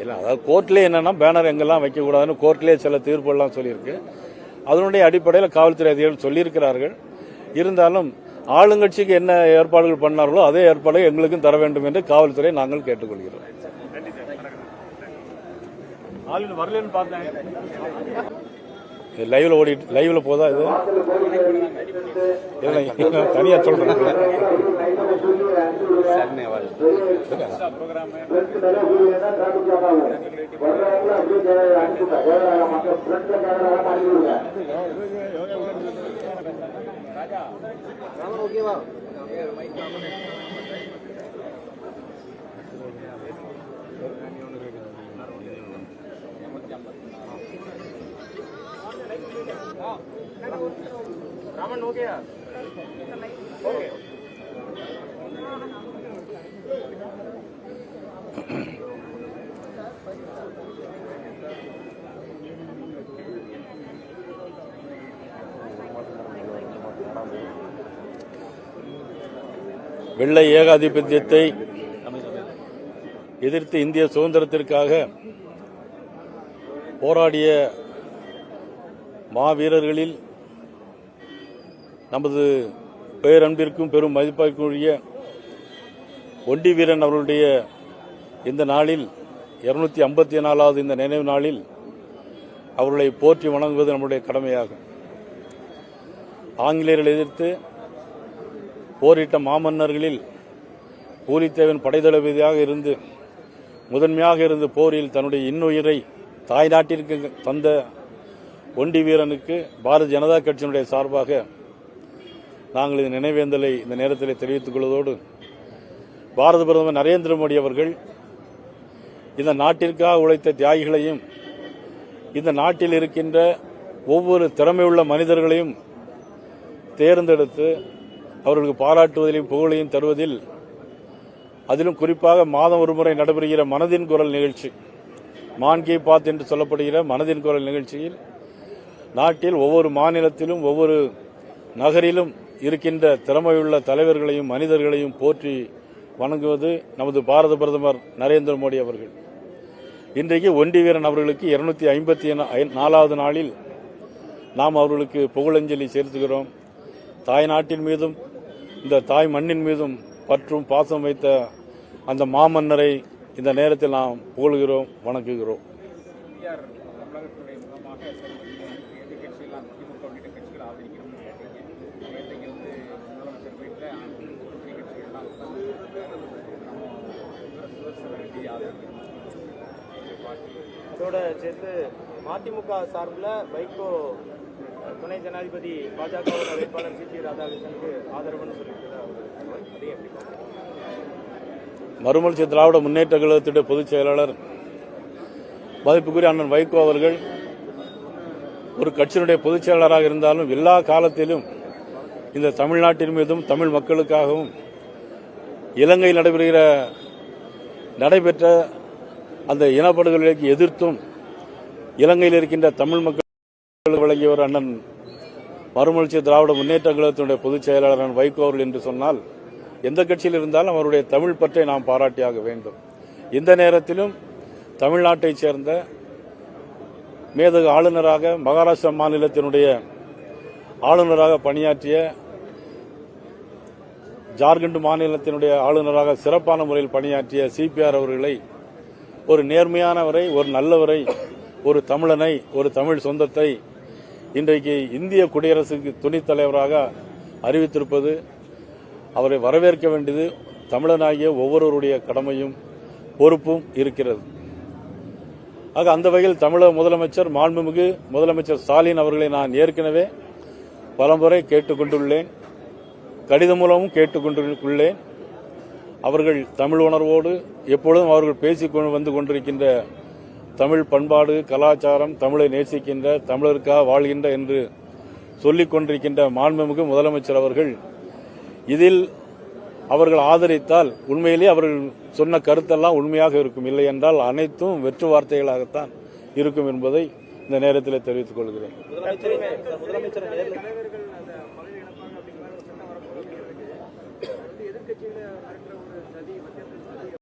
இல்லை அதாவது கோர்ட்லேயே என்னன்னா பேனர் எங்கெல்லாம் வைக்கக்கூடாதுன்னு கோர்ட்லேயே சில தீர்ப்புலாம் சொல்லியிருக்கு. அதனுடைய அடிப்படையில் காவல்துறை அதிகாரிகள் சொல்லியிருக்கிறார்கள். இருந்தாலும் ஆளுங்கட்சிக்கு என்ன ஏற்பாடுகள் பண்ணார்களோ அதே ஏற்பாடு எங்களுக்கும் தர வேண்டும் என்று காவல்துறை நாங்கள் கேட்டுக்கொள்கிறோம். ஆளுநர் வரலன்னு பார்த்தேன். லைவ்ல ஓடி லைவ்ல போதா இது? இல்லை, இல்லை, தனியா சொல்றேன் வெள்ளை ஏகாதிபத்தியத்தை எதிர்த்து இந்திய சுதந்திரத்திற்காக போராடிய மாவீரர்களில் நமது பேரன்பிற்கும் பெரும் மதிப்பிற்குரிய ஒண்டி வீரன் அவர்களுடைய இந்த நாளில் இருநூத்தி ஐம்பத்தி நாலாவது இந்த நினைவு நாளில் அவர்களை போற்றி வணங்குவது நம்முடைய கடமையாகும். ஆங்கிலேயர்களை எதிர்த்து போரிட்ட மாமன்னர்களில் பூலித்தேவன் படைத்தளபதியாக இருந்து முதன்மையாக இருந்து போரில் தன்னுடைய இன்னுயிரை தாய் நாட்டிற்கு தந்த ஒண்டி வீரனுக்கு பாரதிய ஜனதா கட்சியினுடைய சார்பாக நாங்கள் இந்த நினைவேந்தலை இந்த நேரத்தில் தெரிவித்துக் கொள்வதோடு பாரத பிரதமர் நரேந்திர மோடி அவர்கள் இந்த நாட்டிற்காக உழைத்த தியாகிகளையும் இந்த நாட்டில் இருக்கின்ற ஒவ்வொரு திறமையுள்ள மனிதர்களையும் தேர்ந்தெடுத்து அவர்களுக்கு பாராட்டுவதிலும் புகழையும் தருவதில் அதிலும் குறிப்பாக மாதம் ஒரு முறை நடைபெறுகிற மனதின் குரல் நிகழ்ச்சி மான் கி பாத் என்று சொல்லப்படுகிற மனதின் குரல் நிகழ்ச்சியில் நாட்டில் ஒவ்வொரு மாநிலத்திலும் ஒவ்வொரு நகரிலும் இருக்கின்ற திறமையுள்ள தலைவர்களையும் மனிதர்களையும் போற்றி வணங்குவது நமது பாரத பிரதமர் நரேந்திர மோடி அவர்கள். இன்றைக்கு ஒண்டி வீரன் அவர்களுக்கு இருநூத்தி ஐம்பத்தி நாலாவது நாளில் நாம் அவர்களுக்கு புகழஞ்சலி செலுத்துகிறோம். தாய் நாட்டின் மீதும் இந்த தாய் மண்ணின் மீதும் பற்றும் பாசம் வைத்த அந்த மாமன்னரை இந்த நேரத்தில் நாம் புகழ்கிறோம் வணங்குகிறோம். பெரியார் சேர்த்து மதிமுக சார்பில் வைகோ துணை ஜனாதிபதி பாஜக வேட்பாளர் சி பி ராதாகிருஷ்ணனுக்கு ஆதரவுன்னு சொல்லியிருக்கிறார் அவர். அதையும் மறுமலர்ச்சி திராவிட முன்னேற்ற கழகத்துடைய பொதுச் செயலாளர் மதிப்புக்குரிய அண்ணன் வைகோ அவர்கள் ஒரு கட்சியினுடைய பொதுச் செயலாளராக இருந்தாலும் எல்லா காலத்திலும் இந்த தமிழ்நாட்டின் மீதும் தமிழ் மக்களுக்காகவும் இலங்கையில் நடைபெறுகிற நடைபெற்ற அந்த இனப்படுகொலைக்கு எதிர்த்தும் இலங்கையில் இருக்கின்ற தமிழ் மக்கள் வழங்கியவர் அண்ணன் மறுமலர்ச்சி திராவிட முன்னேற்ற கழகத்தினுடைய பொதுச் செயலாளர் வைகோ அவர்கள் என்று சொன்னால் எந்த கட்சியில் இருந்தாலும் அவருடைய தமிழ் பற்றை நாம் பாராட்டியாக வேண்டும். இந்த நேரத்திலும் தமிழ்நாட்டைச் சேர்ந்த மேதகு ஆளுநராக மகாராஷ்டிரா மாநிலத்தினுடைய ஆளுநராக பணியாற்றிய ஜார்க்கண்ட் மாநிலத்தினுடைய ஆளுநராக சிறப்பான முறையில் பணியாற்றிய சிபிஆர் அவர்களை ஒரு நேர்மையானவரை ஒரு நல்லவரை ஒரு தமிழனை ஒரு தமிழ் சொந்தத்தை இன்றைக்கு இந்திய குடியரசுக்கு துணைத் தலைவராக அறிவித்திருப்பது அவரை வரவேற்க வேண்டியது தமிழனாகிய ஒவ்வொருவருடைய கடமையும் பொறுப்பும் இருக்கிறது. ஆக அந்த வகையில் தமிழக முதலமைச்சர் மாண்புமிகு முதலமைச்சர் ஸ்டாலின் அவர்களை நான் ஏற்கனவே பலமுறை கேட்டுக்கொண்டுள்ளேன். கடிதம் மூலமும் கேட்டுக்கொண்டுள்ளேன் அவர்கள் தமிழ் உணர்வோடு எப்பொழுதும் அவர்கள் பேசிக்கொண்டு வந்து கொண்டிருக்கின்ற தமிழ் பண்பாடு கலாச்சாரம் தமிழை நேசிக்கின்ற தமிழருக்காக வாழ்கின்ற என்று சொல்லிக் கொண்டிருக்கின்ற மாண்புமிகு முதலமைச்சர் அவர்கள் இதில் அவர்கள் ஆதரித்தால் உண்மையிலேயே அவர்கள் சொன்ன கருத்தெல்லாம் உண்மையாக இருக்கும். இல்லை என்றால் அனைத்தும் வெற்று வார்த்தைகளாகத்தான் இருக்கும் என்பதை இந்த நேரத்தில் தெரிவித்துக் கொள்கிறேன்.